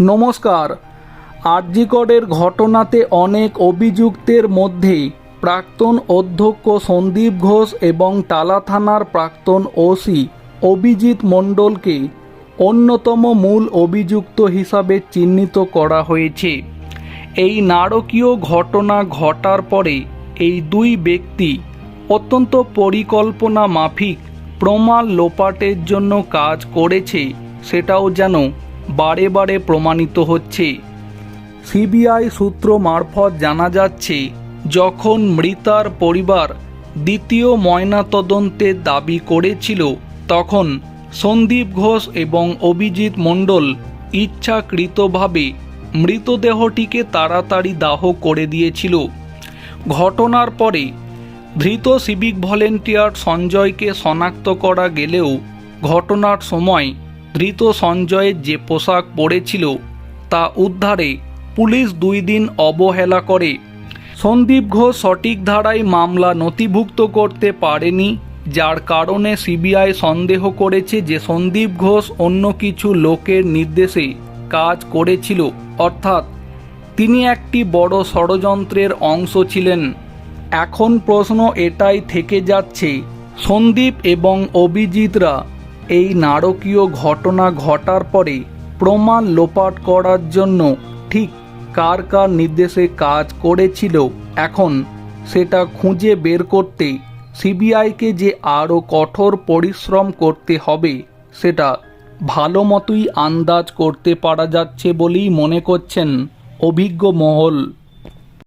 নমস্কার। আরজিকরের ঘটনাতে অনেক অভিযুক্তের মধ্যে প্রাক্তন অধ্যক্ষ সন্দীপ ঘোষ এবং টালা থানার প্রাক্তন ওসি অভিজিৎ মণ্ডলকে অন্যতম মূল অভিযুক্ত হিসাবে চিহ্নিত করা হয়েছে। এই নারকীয় ঘটনা ঘটার পরে এই দুই ব্যক্তি অত্যন্ত পরিকল্পনা মাফিক প্রমাণ লোপাটের জন্য কাজ করেছে, সেটাও যেন বারে বারে প্রমাণিত হচ্ছে। সিবিআই সূত্র মারফত জানা যাচ্ছে, যখন মৃতার পরিবার দ্বিতীয় ময়নাতদন্তের দাবি করেছিল, তখন সন্দীপ ঘোষ এবং অভিজিৎ মণ্ডল ইচ্ছাকৃতভাবে মৃতদেহটিকে তাড়াতাড়ি দাহ করে দিয়েছিল। ঘটনার পরে ধৃত সিভিক ভলেন্টিয়ার সঞ্জয়কে শনাক্ত করা গেলেও ঘটনার সময় ধৃত সঞ্জয়ের যে পোশাক পরেছিল তা উদ্ধারে পুলিশ দুই দিন অবহেলা করে। সন্দীপ ঘোষ সঠিক ধারায় মামলা নথিভুক্ত করতে পারেনি, যার কারণে সিবিআই সন্দেহ করেছে যে সন্দীপ ঘোষ অন্য কিছু লোকের নির্দেশে কাজ করেছিল, অর্থাৎ তিনি একটি বড় ষড়যন্ত্রের অংশ ছিলেন। এখন প্রশ্ন এটাই থেকে যাচ্ছে, সন্দীপ এবং অভিজিৎরা এই নারকীয় ঘটনা ঘটার পরে প্রমাণ লোপাট করার জন্য ঠিক কার কার নির্দেশে কাজ করেছিল। এখন সেটা খুঁজে বের করতে সিবিআইকে যে আরও কঠোর পরিশ্রম করতে হবে, সেটা ভালো মতোই আন্দাজ করতে পারা যাচ্ছে বলেই মনে করছেন অভিজ্ঞ মহল।